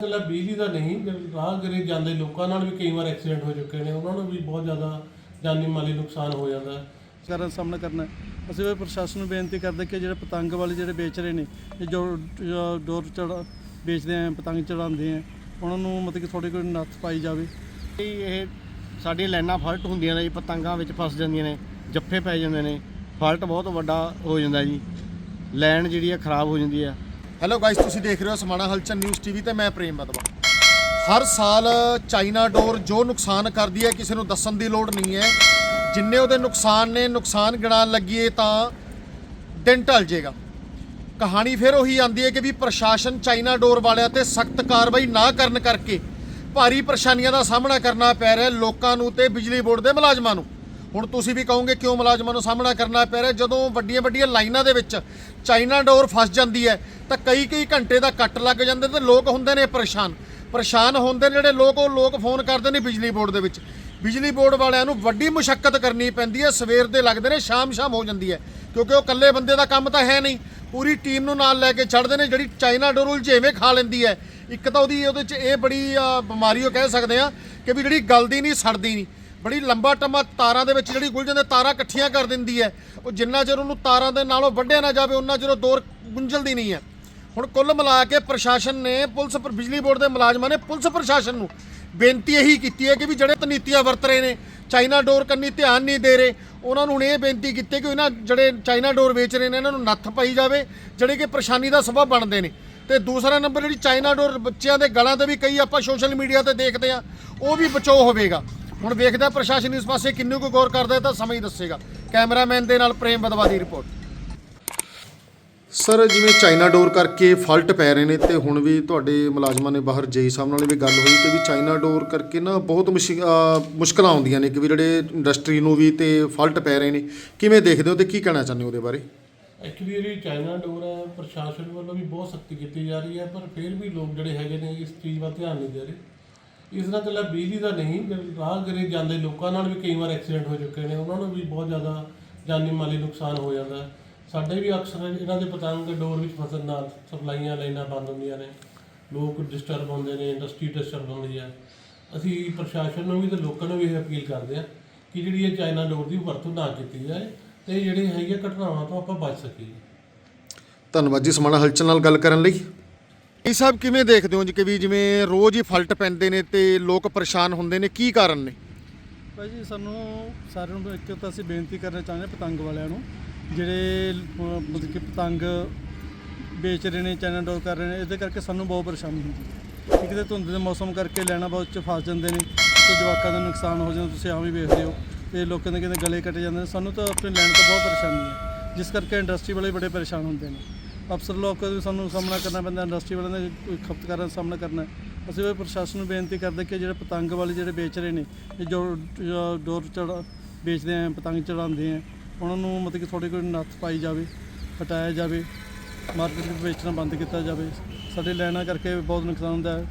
ਇਕੱਲਾ ਬਿਜਲੀ ਦਾ ਨਹੀਂ ਰਾਹਗੀਰ ਜਾਂਦੇ ਲੋਕਾਂ ਨਾਲ ਵੀ ਕਈ ਵਾਰ ਐਕਸੀਡੈਂਟ ਹੋ ਚੁੱਕੇ ਨੇ ਉਹਨਾਂ ਨੂੰ ਵੀ ਬਹੁਤ ਜ਼ਿਆਦਾ ਜਾਨੀ ਮਾਲੀ ਨੁਕਸਾਨ ਹੋ ਜਾਂਦਾ। ਹੈ ਕਰਨ ਸਾਹਮਣਾ ਕਰਨਾ ਹੈ। ਅਸੀਂ ਵੀ ਪ੍ਰਸ਼ਾਸਨ ਨੂੰ ਬੇਨਤੀ ਕਰਦੇ ਕਿ ਜਿਹੜੇ ਪਤੰਗ ਵਾਲੇ ਜਿਹੜੇ ਵੇਚ ਰਹੇ ਨੇ ਇਹ ਜੋ ਜੋ ਡੋਰ ਚੜਾ ਵੇਚਦੇ ਆ ਪਤੰਗ ਚੜਾਉਂਦੇ ਆ ਉਹਨਾਂ ਨੂੰ ਮਤਲਬ ਕਿ ਥੋੜੀ ਕੋਈ ਨੱਥ ਪਾਈ ਜਾਵੇ। ਇਹ ਸਾਡੀਆਂ ਲਾਈਨਾਂ ਫਲਟ ਹੁੰਦੀਆਂ ਨੇ ਜੀ ਪਤੰਗਾਂ ਵਿੱਚ ਫਸ ਜਾਂਦੀਆਂ ਨੇ ਜੱਫੇ ਪੈ ਜਾਂਦੇ ਨੇ ਫਲਟ ਬਹੁਤ ਵੱਡਾ ਹੋ ਜਾਂਦਾ ਜੀ। ਲਾਈਨ ਜਿਹੜੀ ਆ ਖਰਾਬ ਹੋ ਜਾਂਦੀ ਆ। ਹੈਲੋ ਗਾਇਸ ਤੁਸੀਂ ਦੇਖ ਰਹੇ ਹੋ ਸਮਾਣਾ ਹਲਚਲ ਨਿਊਜ਼ ਟੀਵੀ ਤੇ ਮੈਂ ਪ੍ਰੇਮ ਬਦਵਾ। ਹਰ ਸਾਲ ਚਾਈਨਾ ਡੋਰ ਜੋ ਨੁਕਸਾਨ ਕਰਦੀ ਹੈ, ਕਿਸੇ ਨੂੰ ਦੱਸਣ ਦੀ ਲੋੜ ਨਹੀਂ ਹੈ। ਜਿੰਨੇ ਉਹਦੇ ਨੁਕਸਾਨ ਨੇ, ਨੁਕਸਾਨ ਗਿਣਾਉਣ ਲੱਗੀਏ ਤਾਂ ਦਿਨ ਢਲ ਜਾਏਗਾ। ਕਹਾਣੀ ਫਿਰ ਉਹੀ ਆਂਦੀ ਹੈ ਕਿ ਵੀ ਪ੍ਰਸ਼ਾਸਨ ਚਾਈਨਾ ਡੋਰ ਵਾਲਿਆਂ ਤੇ ਸਖਤ ਕਾਰਵਾਈ ਨਾ ਕਰਨ ਕਰਕੇ ਭਾਰੀ ਪਰੇਸ਼ਾਨੀਆਂ ਦਾ ਸਾਹਮਣਾ ਕਰਨਾ ਪੈ ਰਿਹਾ ਲੋਕਾਂ ਨੂੰ ਤੇ ਬਿਜਲੀ ਬੋਰਡ ਦੇ ਮੁਲਾਜ਼ਮਾਂ ਨੂੰ। ਹੁਣ ਤੁਸੀਂ ਵੀ ਕਹੋਗੇ ਕਿਉਂ ਮੁਲਾਜ਼ਮਾਂ ਨੂੰ ਸਾਹਮਣਾ ਕਰਨਾ ਪੈ ਰਿਹਾ? ਜਦੋਂ ਵੱਡੀਆਂ ਵੱਡੀਆਂ ਲਾਈਨਾਂ ਦੇ ਵਿੱਚ ਚਾਈਨਾ ਡੋਰ ਫਸ ਜਾਂਦੀ ਹੈ, ਤਾਂ ਕਈ ਕਈ ਘੰਟੇ ਦਾ ਕੱਟ ਲੱਗ ਜਾਂਦੇ ਤੇ ਲੋਕ ਹੁੰਦੇ ਨੇ ਪਰੇਸ਼ਾਨ। ਪਰੇਸ਼ਾਨ ਹੁੰਦੇ ਨੇ ਜਿਹੜੇ ਲੋਕ, ਉਹ ਲੋਕ ਫੋਨ ਕਰਦੇ ਨੇ ਬਿਜਲੀ ਬੋਰਡ ਦੇ ਵਿੱਚ। ਬਿਜਲੀ ਬੋਰਡ ਵਾਲਿਆਂ ਨੂੰ ਵੱਡੀ ਮੁਸ਼ਕਲ ਕਰਨੀ ਪੈਂਦੀ ਹੈ। ਸਵੇਰ ਦੇ ਲੱਗਦੇ ਨੇ, ਸ਼ਾਮ ਸ਼ਾਮ ਹੋ ਜਾਂਦੀ ਹੈ, ਕਿਉਂਕਿ ਉਹ ਇਕੱਲੇ ਬੰਦੇ ਦਾ ਕੰਮ ਤਾਂ ਹੈ ਨਹੀਂ। ਪੂਰੀ ਟੀਮ ਨੂੰ ਨਾਲ ਲੈ ਕੇ ਛੱਡਦੇ ਨੇ, ਜਿਹੜੀ ਚਾਈਨਾ ਡੋਰ ਉਲਝੇਵੇਂ ਖਾ ਲੈਂਦੀ ਹੈ। ਇੱਕ ਤਾਂ ਉਹਦੀ, ਉਹਦੇ 'ਚ ਇਹ ਬੜੀ ਬਿਮਾਰੀ, ਉਹ ਕਹਿ ਸਕਦੇ ਆ ਕਿ ਵੀ ਜਿਹੜੀ ਗਲਦੀ ਨਹੀਂ, ਸੜਦੀ ਨਹੀਂ। ਬੜੀ ਲੰਬਾ ਟੰਮਾ ਤਾਰਾਂ ਦੇ ਵਿੱਚ ਜਿਹੜੀ ਗੁੰਝ ਜਾਂਦੇ ਤਾਰਾਂ ਇਕੱਠੀਆਂ ਕਰ ਦਿੰਦੀ ਹੈ। ਉਹ ਜਿੰਨਾ ਚਿਰ ਉਹਨੂੰ ਤਾਰਾਂ ਦੇ ਨਾਲੋਂ ਵੱਢਿਆ ਨਾ ਜਾਵੇ, ਉਹਨਾਂ ਚਿਰ ਉਹ ਦੌਰ ਗੁੰਝਲਦੀ ਨਹੀਂ ਹੈ। ਹੁਣ ਕੁੱਲ ਮਿਲਾ ਕੇ ਪ੍ਰਸ਼ਾਸਨ ਨੇ, ਪੁਲਿਸ ਪਰ, ਬਿਜਲੀ ਬੋਰਡ ਦੇ ਮੁਲਾਜ਼ਮਾਂ ਨੇ ਪੁਲਿਸ ਪ੍ਰਸ਼ਾਸਨ ਨੂੰ ਬੇਨਤੀ ਇਹੀ ਕੀਤੀ ਹੈ ਕਿ ਵੀ ਜਿਹੜੇ ਤਨੀਤੀਆਂ ਵਰਤ ਰਹੇ ਨੇ, ਚਾਈਨਾ ਡੋਰ ਕੰਨੀ ਧਿਆਨ ਨਹੀਂ ਦੇ ਰਹੇ, ਉਹਨਾਂ ਨੂੰ ਹੁਣ ਇਹ ਬੇਨਤੀ ਕੀਤੀ ਕਿ ਇਹਨਾਂ ਜਿਹੜੇ ਚਾਈਨਾ ਡੋਰ ਵੇਚ ਰਹੇ ਨੇ, ਇਹਨਾਂ ਨੂੰ ਨੱਥ ਪਾਈ ਜਾਵੇ, ਜਿਹੜੇ ਕਿ ਪਰੇਸ਼ਾਨੀ ਦਾ ਸਬਬ ਬਣਦੇ ਨੇ। ਤੇ ਦੂਸਰਾ ਨੰਬਰ ਜਿਹੜੀ ਚਾਈਨਾ ਡੋਰ ਬੱਚਿਆਂ ਦੇ ਗਲਾਂ ਤੇ ਵੀ ਕਈ ਆਪਾਂ ਸੋਸ਼ਲ ਮੀਡੀਆ ਤੇ ਦੇਖਦੇ ਆ ਉਹ ਵੀ ਬਚਾਓ ਹੋਵੇਗਾ। ਹੁਣ ਵੇਖਦਾ ਪ੍ਰਸ਼ਾਸਨ ਇਸ ਪਾਸੇ ਕਿੰਨੂ ਕੁ ਗੌਰ ਕਰਦਾ ਹੈ ਤਾਂ ਸਮਾਂ ਹੀ ਦੱਸੇਗਾ। ਕੈਮਰਾਮੈਨ ਦੇ ਨਾਲ ਪ੍ਰੇਮ ਬਦਵਾ ਦੀ ਰਿਪੋਰਟ। ਸਰ ਜਿਵੇਂ ਚਾਈਨਾ ਡੋਰ ਕਰਕੇ ਫਾਲਟ ਪੈ ਰਹੇ ਨੇ ਤੇ ਹੁਣ ਵੀ ਤੁਹਾਡੇ ਮੁਲਾਜ਼ਮਾਂ ਨੇ ਬਾਹਰ ਜੇਈ ਸਾਹਿਬ ਨਾਲ ਵੀ ਗੱਲ ਹੋਈ ਕਿ ਵੀ ਚਾਈਨਾ ਡੋਰ ਕਰਕੇ ਨਾ ਬਹੁਤ ਮੁਸ਼ਕਲਾਂ ਆਉਂਦੀਆਂ ਨੇ ਕਿ ਵੀ ਜਿਹੜੇ ਇੰਡਸਟਰੀ ਨੂੰ ਵੀ ਤੇ ਫਾਲਟ ਪੈ ਰਹੇ ਨੇ। ਕਿਵੇਂ ਦੇਖਦੇ ਹੋ ਤੇ ਕੀ ਕਹਿਣਾ ਚਾਹੁੰਦੇ ਹੋ ਉਹਦੇ ਬਾਰੇ? ਐਕਚੁਅਲੀ ਜਿਹੜੀ ਚਾਈਨਾ ਡੋਰ ਹੈ ਪ੍ਰਸ਼ਾਸਨ ਵੱਲੋਂ ਵੀ ਬਹੁਤ ਸਖਤੀ ਕੀਤੀ ਜਾ ਰਹੀ ਹੈ ਪਰ ਫਿਰ ਵੀ ਲੋਕ ਜਿਹੜੇ ਹੈਗੇ ਨੇ ਇਸ ਚੀਜ਼ ਵੱਲ ਧਿਆਨ ਨਹੀਂ ਦੇ ਰਹੇ। ਇਸ ਨਾਲ ਇਕੱਲਾ ਬਿਜਲੀ ਦਾ ਨਹੀਂ ਜਿਹੜੇ ਰਾਹਗੀਰ ਜਾਂਦੇ ਲੋਕਾਂ ਨਾਲ ਵੀ ਕਈ ਵਾਰ ਐਕਸੀਡੈਂਟ ਹੋ ਚੁੱਕੇ ਨੇ, ਉਹਨਾਂ ਨੂੰ ਵੀ ਬਹੁਤ ਜ਼ਿਆਦਾ ਜਾਨੀ ਮਾਲੀ ਨੁਕਸਾਨ ਹੋ ਜਾਂਦਾ ਸਾਡੇ ਵੀ ਅਕਸਰ ਇਹਨਾਂ ਦੇ ਪਤੰਗ ਡੋਰ ਵਿੱਚ ਫਸਣ ਨਾਲ ਸਪਲਾਈਆਂ ਲਾਈਨਾਂ ਬੰਦ ਹੁੰਦੀਆਂ ਨੇ, ਲੋਕ ਡਿਸਟਰਬ ਹੁੰਦੇ ਨੇ ਇੰਡਸਟਰੀ ਡਿਸਟਰਬ ਹੁੰਦੀ ਹੈ। ਅਸੀਂ ਪ੍ਰਸ਼ਾਸਨ ਨੂੰ ਵੀ ਤੇ ਲੋਕਾਂ ਨੂੰ ਵੀ ਇਹ ਅਪੀਲ ਕਰਦੇ ਆ ਕਿ ਜਿਹੜੀ ਇਹ ਚਾਈਨਾ ਡੋਰ ਦੀ ਵਰਤੋਂ ਨਾ ਕੀਤੀ ਜਾਏ ਤੇ ਜਿਹੜੇ ਹੈਗੀਆਂ ਘਟਨਾਵਾਂ ਤੋਂ ਆਪਾਂ ਬਚ ਸਕੀਏ। ਧੰਨਵਾਦ ਜੀ, ਸਮਾਣਾ ਹਲਚਲ ਨਾਲ ਗੱਲ ਕਰਨ ਲਈ। ਇਹ ਸਭ ਕਿਵੇਂ ਦੇਖਦੇ ਹੋ? ਜੀ ਕਿ ਵੀ ਜਿਵੇਂ ਰੋਜ਼ ਹੀ ਫਲਟ ਪੈਂਦੇ ਨੇ ਤੇ ਲੋਕ ਪਰੇਸ਼ਾਨ ਹੁੰਦੇ ਨੇ, ਕੀ ਕਾਰਨ ਨੇ? ਭਾਈ ਜੀ, ਸਾਨੂੰ ਸਾਰਿਆਂ ਨੂੰ ਇੱਕ ਤਾਂ ਅਸੀਂ ਬੇਨਤੀ ਕਰਨਾ ਚਾਹੁੰਦੇ ਹਾਂ ਪਤੰਗ ਵਾਲਿਆਂ ਨੂੰ। ਜਿਹੜੇ ਮਤਲਬ ਕਿ ਪਤੰਗ ਵੇਚ ਰਹੇ ਨੇ ਚਾਈਨਾ ਡੋਰ ਕਰ ਰਹੇ ਨੇ, ਇਹਦੇ ਕਰਕੇ ਸਾਨੂੰ ਬਹੁਤ ਪਰੇਸ਼ਾਨੀ ਹੁੰਦੀ ਹੈ। ਇੱਕ ਤਾਂ ਧੁੰਦ ਦੇ ਮੌਸਮ ਕਰਕੇ ਲੈਣਾ ਬਹੁਤ ਚ ਫਸ ਜਾਂਦੇ ਨੇ, ਤੇ ਜਵਾਕਾਂ ਦਾ ਨੁਕਸਾਨ ਹੋ ਜਾਂਦਾ, ਤੁਸੀਂ ਆਮ ਹੀ ਵੇਖਦੇ ਹੋ। ਤੇ ਲੋਕਾਂ ਦੇ ਕਹਿੰਦੇ ਗਲੇ ਕੱਟ ਜਾਂਦੇ ਨੇ, ਸਾਨੂੰ ਤਾਂ ਆਪਣੀ ਲੈਣ ਤੋਂ ਬਹੁਤ ਪਰੇਸ਼ਾਨੀ ਹੈ। ਜਿਸ ਕਰਕੇ ਇੰਡਸਟਰੀ ਵਾਲੇ ਬੜੇ ਪਰੇਸ਼ਾਨ ਹੁੰਦੇ ਨੇ। ਅਫਸਰ ਲੋਕ ਵੀ ਸਾਨੂੰ ਸਾਹਮਣਾ ਕਰਨਾ ਪੈਂਦਾ, ਇੰਡਸਟਰੀ ਵਾਲਿਆਂ ਦਾ ਕੋਈ ਖਪਤਕਾਰਾਂ ਦਾ ਸਾਹਮਣਾ ਕਰਨਾ। ਅਸੀਂ ਵੀ ਪ੍ਰਸ਼ਾਸਨ ਨੂੰ ਬੇਨਤੀ ਕਰਦੇ ਕਿ ਜਿਹੜੇ ਪਤੰਗ ਵਾਲੇ ਜਿਹੜੇ ਵੇਚ ਰਹੇ ਨੇ, ਇਹ ਜੋ ਡੋਰ ਚੜਾ, ਵੇਚਦੇ ਆ, ਪਤੰਗ ਚੜਾਉਂਦੇ ਆ, ਉਹਨਾਂ ਨੂੰ ਮਤਲਬ ਕਿ ਥੋੜੀ ਕੋਈ ਨੱਥ ਪਾਈ ਜਾਵੇ, ਹਟਾਇਆ ਜਾਵੇ, ਮਾਰਕੀਟ ਵਿੱਚ ਵੇਚਣਾ ਬੰਦ ਕੀਤਾ ਜਾਵੇ। ਸਾਡੇ ਲੈਣਾ ਕਰਕੇ ਬਹੁਤ ਨੁਕਸਾਨ ਹੁੰਦਾ ਹੈ।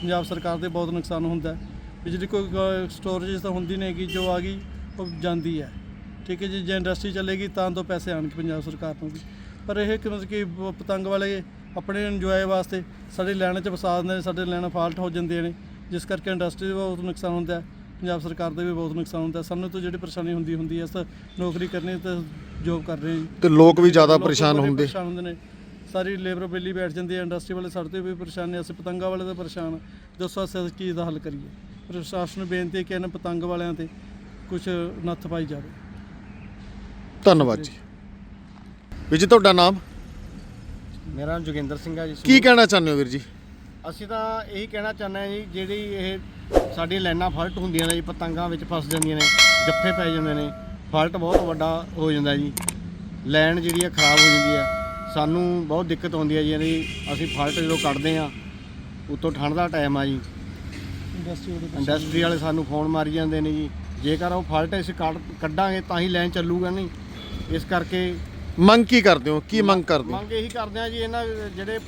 ਪੰਜਾਬ ਸਰਕਾਰ ਦੇ ਬਹੁਤ ਨੁਕਸਾਨ ਹੁੰਦਾ ਹੈ। ਬਿਜਲੀ ਕੋਈ ਸਟੋਰੇਜ ਤਾਂ ਹੁੰਦੀ ਨਹੀਂ ਕਿ ਜੋ ਆ ਗਈ, ਉਹ ਜਾਂਦੀ ਹੈ। ਠੀਕ ਹੈ ਜੀ, ਜੇ ਇੰਡਸਟਰੀ ਚੱਲੇਗੀ ਤਾਂ ਤੋਂ ਪੈਸੇ ਆਣਗੇ ਪੰਜਾਬ ਸਰਕਾਰ ਨੂੰ ਵੀ। ਪਰ ਇਹ ਕਿ ਮਤਲਬ ਕਿ ਪਤੰਗ ਵਾਲੇ ਆਪਣੇ ਇੰਜੋਏ ਵਾਸਤੇ ਸਾਡੇ ਲੈਣ 'ਚ ਫਸਾ ਦਿੰਦੇ ਨੇ ਸਾਡੇ ਲੈਣ ਫਾਲਟ ਹੋ ਜਾਂਦੀਆਂ ਨੇ। ਜਿਸ ਕਰਕੇ ਇੰਡਸਟਰੀ ਦਾ ਬਹੁਤ ਨੁਕਸਾਨ ਹੁੰਦਾ ਹੈ। ਪੰਜਾਬ ਸਰਕਾਰ ਦਾ ਵੀ ਬਹੁਤ ਨੁਕਸਾਨ ਹੁੰਦਾ ਸਾਨੂੰ ਤਾਂ ਜਿਹੜੀ ਪਰੇਸ਼ਾਨੀ ਹੁੰਦੀ ਹੁੰਦੀ ਹੈ ਅਸਾਂ ਨੌਕਰੀ ਕਰਨੀ ਤੇ ਜੋਬ ਕਰ ਰਹੇ ਹਾਂ। ਤੇ ਲੋਕ ਵੀ ਜ਼ਿਆਦਾ ਪਰੇਸ਼ਾਨ ਹੁੰਦੇ। ਪਰੇਸ਼ਾਨ ਹੁੰਦੇ ਨੇ। ਸਾਰੀ ਲੇਬਰ ਬੇਲੀ ਬੈਠ ਜਾਂਦੀ ਹੈ। ਇੰਡਸਟਰੀ ਵਾਲੇ ਸਾਡੇ ਤੇ ਵੀ ਪਰੇਸ਼ਾਨ ਨੇ। ਅਸੀਂ ਪਤੰਗਾ ਵਾਲੇ ਤਾਂ ਪਰੇਸ਼ਾਨ। ਦੱਸੋ ਅਸੀਂ ਕੀ ਦਾ ਹੱਲ ਕਰੀਏ। ਪ੍ਰਸ਼ਾਸਨ ਨੂੰ ਬੇਨਤੀ ਹੈ ਕਿ ਇਹਨਾਂ ਪਤੰਗ ਵਾਲਿਆਂ ਤੇ ਕੁਝ ਨੱਥ ਪਾਈ ਜਾਵੇ। ਧੰਨਵਾਦ ਜੀ। ਵੀਰ ਜੀ ਤੁਹਾਡਾ ਨਾਮ? ਮੇਰਾ ਨਾਮ ਜੋਗਿੰਦਰ ਸਿੰਘ ਹੈ ਜੀ ਕੀ ਕਹਿਣਾ ਚਾਹੁੰਦੇ ਹੋ ਵੀਰ ਜੀ? ਅਸੀਂ ਤਾਂ ਇਹੀ ਕਹਿਣਾ ਚਾਹੁੰਦੇ ਹਾਂ ਜੀ ਜਿਹੜੀ ਇਹ ਸਾਡੀਆਂ ਲਾਈਨਾਂ ਫਲਟ ਹੁੰਦੀਆਂ ਨੇ ਜੀ ਪਤੰਗਾਂ ਵਿੱਚ ਫਸ ਜਾਂਦੀਆਂ ਨੇ ਜੱਫੇ ਪੈ ਜਾਂਦੇ ਨੇ ਫਲਟ ਬਹੁਤ ਵੱਡਾ ਹੋ ਜਾਂਦਾ ਜੀ। ਲਾਈਨ ਜਿਹੜੀ ਆ ਖਰਾਬ ਹੋ ਜਾਂਦੀ ਆ। ਸਾਨੂੰ ਬਹੁਤ ਦਿੱਕਤ ਆਉਂਦੀ ਹੈ ਜੀ ਯਾਨੀ ਅਸੀਂ ਫਲਟ ਜਦੋਂ ਕੱਢਦੇ ਆ ਉਤੋਂ ਠੰਡ ਦਾ ਟਾਈਮ ਆ ਜੀ। ਇੰਡਸਟਰੀ ਵਾਲੇ ਸਾਨੂੰ ਫੋਨ ਮਾਰੀ ਜਾਂਦੇ ਨੇ ਜੀ। ਜੇਕਰ ਉਹ ਫਲਟ ਅਸੀਂ ਕੱਢ ਕੱਢਾਂਗੇ ਤਾਂ ਹੀ ਲਾਈਨ ਚੱਲੂਗਾ ਨਹੀਂ। ਇਸ ਕਰਕੇ ਮੰਗ ਕੀ ਕਰਦੇ ਹੋ? ਕੀ ਮੰਗ ਕਰਦੇ ਹੋ? ਮੰਗ ਇਹੀ ਕਰਦੇ ਆ ਜੀ ਇਹਨਾਂ ਜਿਹੜੇ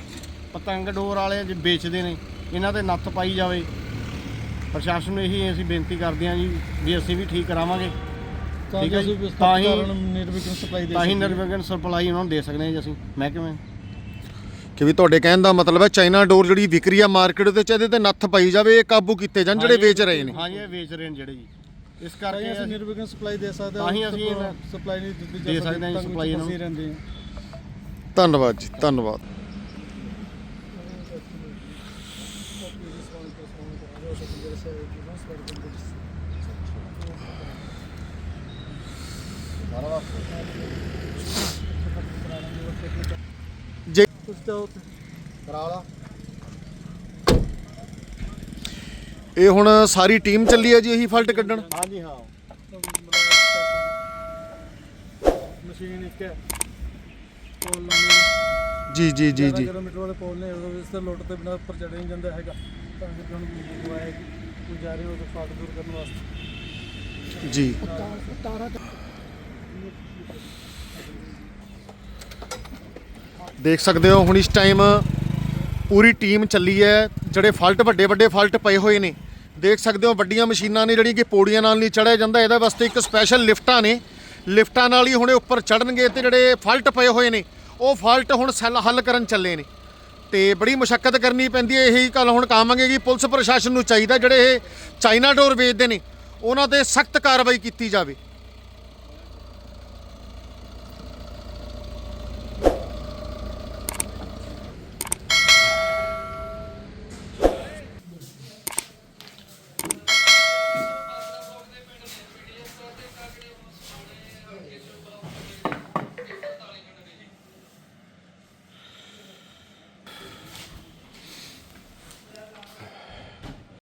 ਪਤੰਗ ਡੋਰ ਵਾਲੇ ਜੇ ਵੇਚਦੇ ਨੇ ਇਹਨਾਂ ਤੇ ਨੱਥ ਪਾਈ ਜਾਵੇ। ਪ੍ਰਸ਼ਾਸਨ ਨੂੰ ਇਹੀ ਅਸੀਂ ਬੇਨਤੀ ਕਰਦੇ ਆ ਜੀ ਵੀ ਅਸੀਂ ਵੀ ਠੀਕ ਕਰਾਵਾਂਗੇ। ਤਾਂ ਠੀਕ ਹੈ ਜੀ। ਤਾਂ ਹੀ- ਨਿਰਵਿਘਨ ਸਪਲਾਈ ਦੇ ਤਾਂ ਹੀ। ਨਿਰਵਿਘਨ ਸਪਲਾਈ ਉਹਨਾਂ ਨੂੰ ਦੇ ਸਕਦੇ ਹਾਂ ਜੀ ਅਸੀਂ। ਮਹਿਕਮੇ ਕਿ ਵੀ ਤੁਹਾਡੇ ਕਹਿਣ ਦਾ ਮਤਲਬ ਹੈ ਚਾਈਨਾ ਡੋਰ ਜਿਹੜੀ ਵਿਕਰੀ ਆ ਮਾਰਕੀਟ ਦੇ ਚ ਇਹਦੇ ਤੇ ਨੱਥ ਪਾਈ ਜਾਵੇ ਇਹ ਕਾਬੂ ਕੀਤੇ ਜਾਣ ਜਿਹੜੇ ਵੇਚ ਰਹੇ ਨੇ। ਹਾਂਜੀ ਇਹ ਵੇਚ ਰਹੇ ਨੇ ਜਿਹੜੇ ਜੀ। ਇਸ ਕਰਕੇ ਅਸੀਂ ਅਸੀਂ ਨਿਰਵਿਘਨ ਸਪਲਾਈ ਦੇ ਸਕਦੇ ਤਾਂ ਹੀ ਅਸੀਂ ਇਹਨਾਂ- ਸਪਲਾਈ ਨਹੀਂ ਦਿੱਤੀ ਦੇ ਜਾ ਸਕਦੇ ਹਾਂ ਫਸੇ ਨੂੰ। ਧੰਨਵਾਦ ਜੀ ਧੰਨਵਾਦ। ਜੇ ਕੁਝ ਤਾਂ ਉੱਥੇ ਇਹ ਹੁਣ ਸਾਰੀ ਟੀਮ ਚੱਲੀ ਹੈ ਜੀ ਇਹੀ ਫਲਟ ਕੱਢਣ? ਹਾਂਜੀ ਹਾਂ। ਮਸ਼ੀਨ ਇੱਕ ਹੈ। ਪੋਲ ਲੰਮੀ ਜੀ ਜੀ ਜੀ ਜੀ। ਕਿਲੋਮੀਟਰ ਵਾਲੇ ਪੋਲ ਨੇ ਇਸ ਤੇ ਲੁੱਟ ਤੇ ਬਿਨਾਂ ਉੱਪਰ ਚੜਿਆ ਨਹੀਂ ਜਾਂਦਾ ਹੈਗਾ। ਤਾਂ ਕਿ ਹੁਣ ਮੰਗਵਾਇਆ ਕਿ ਕੋਈ ਜਾ ਰਹੇ ਹੋ ਤਾਂ ਫਾਲਟ ਦੂਰ ਕਰਨ ਵਾਸਤੇ। ਜੀ। ਦੇਖ ਸਕਦੇ ਹੋ ਹੁਣ ਇਸ ਟਾਈਮ ਪੂਰੀ ਟੀਮ ਚੱਲੀ ਹੈ। ਜਿਹੜੇ ਫਾਲਟ ਵੱਡੇ ਵੱਡੇ ਫਾਲਟ ਪਏ ਹੋਏ ਨੇ। ਦੇਖ ਸਕਦੇ ਹੋ ਵੱਡੀਆਂ ਮਸ਼ੀਨਾਂ ਨੇ ਜਿਹੜੀਆਂ ਕਿ ਪੌੜੀਆਂ ਨਾਲ ਨਹੀਂ ਚੜਿਆ ਜਾਂਦਾ, ਇਹਦੇ ਵਾਸਤੇ ਇੱਕ ਸਪੈਸ਼ਲ ਲਿਫਟਾਂ ਨੇ। ਲਿਫਟਾਂ ਨਾਲ ਹੀ ਹੁਣੇ ਉੱਪਰ ਚੜਨਗੇ ਤੇ ਜਿਹੜੇ ਫਾਲਟ ਪਏ ਹੋਏ ਨੇ, ਉਹ ਫਾਲਟ ਹੁਣ ਸੈੱਲ ਹੱਲ ਕਰਨ ਚੱਲੇ ਨੇ। ਤੇ ਬੜੀ ਮੁਸ਼ਕਲ ਕਰਨੀ ਪੈਂਦੀ ਹੈ, ਇਹੀ ਗੱਲ ਹੁਣ ਕਾਵਾਂਗੇ ਕਿ ਪੁਲਿਸ ਪ੍ਰਸ਼ਾਸਨ ਨੂੰ ਚਾਹੀਦਾ, ਜਿਹੜੇ ਇਹ ਚਾਈਨਾ ਡੋਰ ਵੇਚਦੇ ਨੇ, ਉਹਨਾਂ ਤੇ ਸਖਤ ਕਾਰਵਾਈ ਕੀਤੀ ਜਾਵੇ।